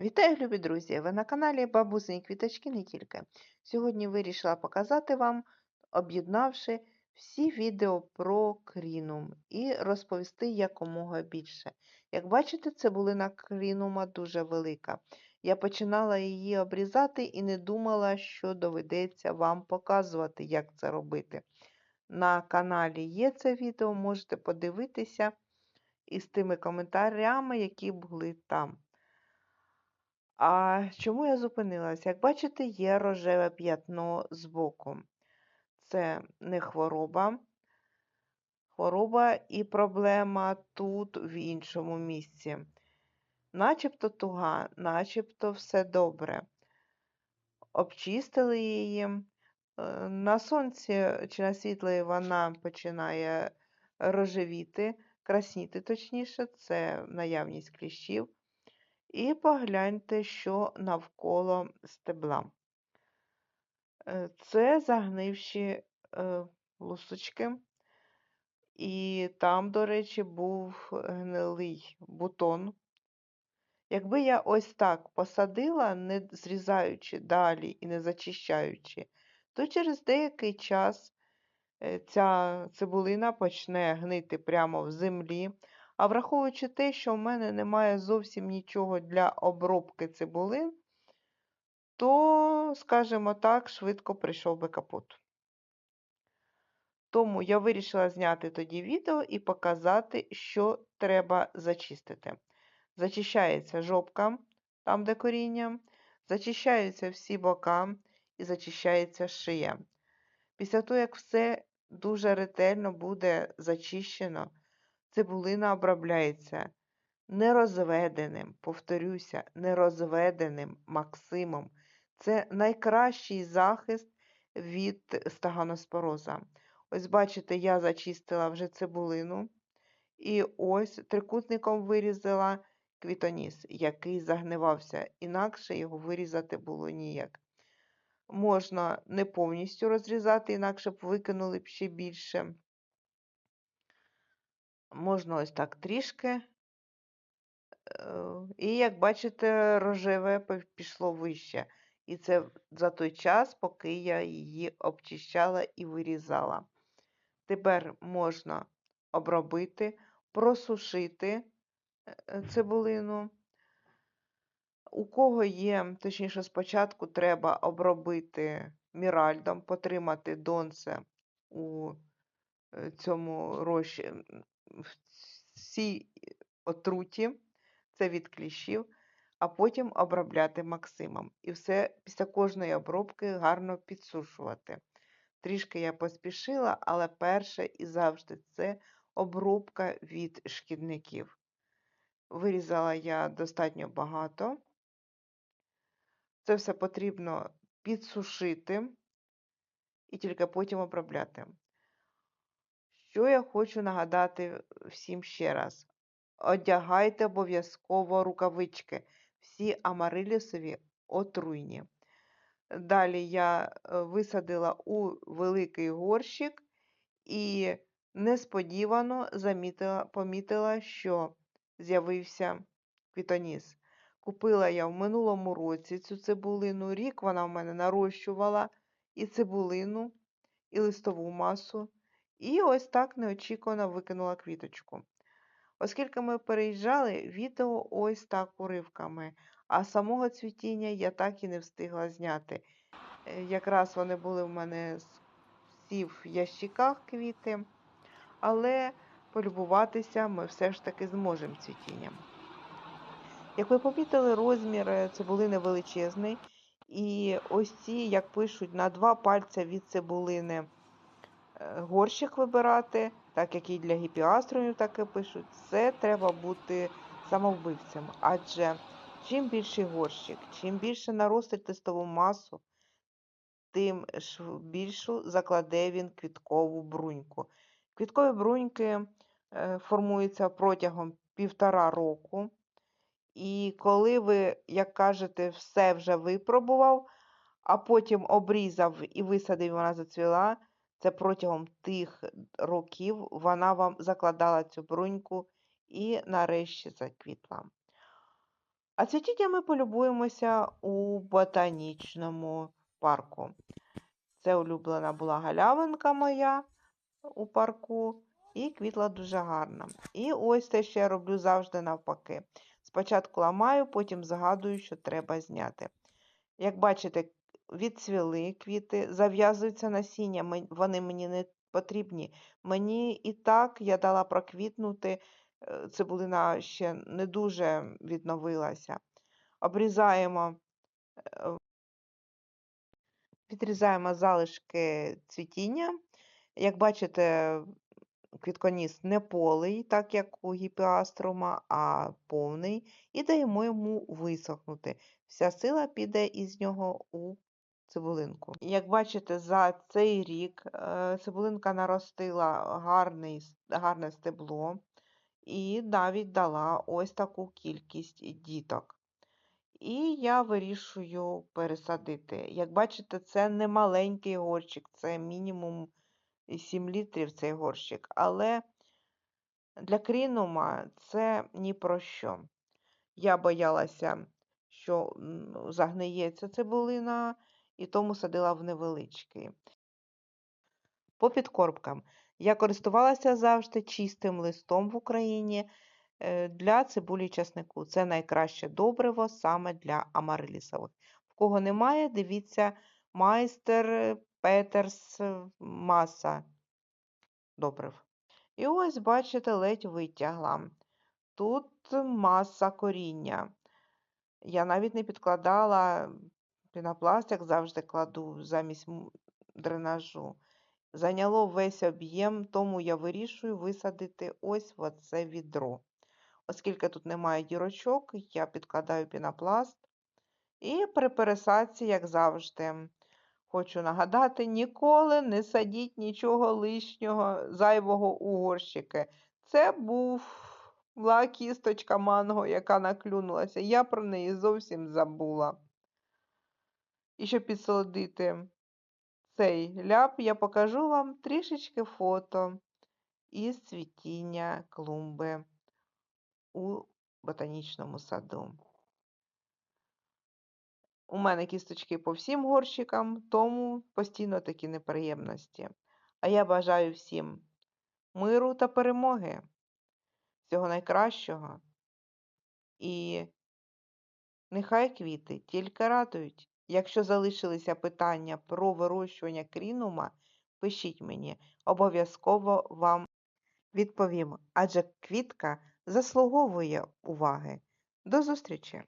Вітаю, любі друзі! Ви на каналі Бабусині Квіточки не тільки. Сьогодні вирішила показати вам, об'єднавши всі відео про крінум і розповісти якомога більше. Як бачите, цибулина крінума дуже велика. Я починала її обрізати і не думала, що доведеться вам показувати, як це робити. На каналі є це відео, можете подивитися із тими коментарями, які були там. А чому я зупинилась? Як бачите, є рожеве п'ятно збоку. Це не хвороба. Хвороба і проблема тут, в іншому місці. Начебто туга, начебто все добре. Обчистили її. Е, на сонці чи на світлі вона починає рожевіти, красніти, точніше, це наявність кліщів. І погляньте, що навколо стебла. Е, це загнивші е, лусочки, і там, до речі, був гнилий бутон. Якби я ось так посадила, не зрізаючи далі і не зачищаючи, то через деякий час е, ця цибулина почне гнити прямо в землі. А враховуючи те, що в мене немає зовсім нічого для обробки цибулин, то, скажімо так, швидко прийшов би капут. Тому я вирішила зняти тоді відео і показати, що треба зачистити. Зачищається жопка, там де коріння, зачищаються всі бока і зачищається шия. Після того, як все дуже ретельно буде зачищено, цибулина обробляється нерозведеним, повторюся, нерозведеним Максимом. Це найкращий захист від стаганоспороза. Ось, бачите, я зачистила вже цибулину. І ось трикутником вирізала квітоніс, який загнивався, інакше його вирізати було ніяк. Можна не повністю розрізати, інакше б викинули б ще більше. Можна ось так трішки. Е, і, як бачите, рожеве пішло вище. І це за той час, поки я її обчищала і вирізала. Тепер можна обробити, просушити е, цибулину. У кого є, точніше, спочатку треба обробити міральдом, потримати донце у е, цьому розчі, в цій отруті, це від кліщів, а потім обробляти Максимом. І все після кожної обробки гарно підсушувати. Трішки я поспішила, але перше і завжди це обробка від шкідників. Вирізала я достатньо багато. Це все потрібно підсушити і тільки потім обробляти. Що я хочу нагадати всім ще раз: одягайте обов'язково рукавички, всі амарилісові отруйні. Далі я е, висадила у великий горщик і несподівано замітила, помітила, що з'явився квітоніс. Купила я в минулому році цю цибулину, рік вона в мене нарощувала і цибулину, і листову масу. І ось так неочікувано викинула квіточку. Оскільки ми переїжджали, відео ось так уривками, а самого цвітіння я так і не встигла зняти. Е, якраз вони були в мене всі в ящиках квіти, але полюбуватися ми все ж таки зможемо цвітінням. Як ви помітили, розмір цибулини величезний. І ось ці, як пишуть, на два пальця від цибулини Е, горщик вибирати, так як і для гіпіастромів так і пишуть, це треба бути самовбивцем. Адже чим більший горщик, чим більше наростить листову масу, тим більшу закладе він квіткову бруньку. Квіткові бруньки е, формуються протягом півтора року. І коли ви, як кажете, все вже випробував, а потім обрізав і висадив, вона зацвіла, це протягом тих років вона вам закладала цю бруньку і нарешті заквітла. А цвітіння ми полюбуємося у ботанічному парку. Це улюблена була галявинка моя у парку, і квітла дуже гарно. І ось те, що я роблю завжди навпаки. Спочатку ламаю, потім згадую, що треба зняти. Як бачите, відцвіли квіти, зав'язуються насіння, вони мені не потрібні. Мені і так я дала проквітнути, е, цибулина ще не дуже відновилася. Обрізаємо, е, відрізаємо залишки цвітіння. Як бачите, квітконіс не полий, так як у гіпіаструма, а повний, і даємо йому висохнути. Вся сила піде із нього у цибулинку. Як бачите, за цей рік е, цибулинка наростила гарний, гарне стебло і навіть дала ось таку кількість діток. І я вирішую пересадити. Як бачите, це не маленький горщик, це мінімум 7 літрів цей горщик. Але для крінума це ні про що. Я боялася, що загниється цибулина, і тому садила в невеличкий. По підкорбкам. Я користувалася завжди чистим листом в Україні е, для цибулі і часнику. Це найкраще добриво саме для амарилісових. В кого немає, дивіться майстер Петерс е, маса добрив. І ось, бачите, ледь витягла. Тут маса коріння. Я навіть не підкладала пінопласт, як завжди кладу замість дренажу. Зайняло весь об'єм, тому я вирішую висадити ось в це відро. Оскільки тут немає дірочок, я підкладаю пінопласт. І при пересадці, як завжди, хочу нагадати, ніколи не садіть нічого лишнього, зайвого у горщики. Це був була кісточка манго, яка наклюнулася. Я про неї зовсім забула. І щоб підсолодити цей ляп, я покажу вам трішечки фото із цвітіння клумби у ботанічному саду. У мене кісточки по всім горщикам, тому постійно такі неприємності. А я бажаю всім миру та перемоги, всього найкращого. І нехай квіти тільки радують. Якщо залишилися питання про вирощування крінума, пишіть мені, обов'язково вам відповім, адже квітка заслуговує уваги. До зустрічі!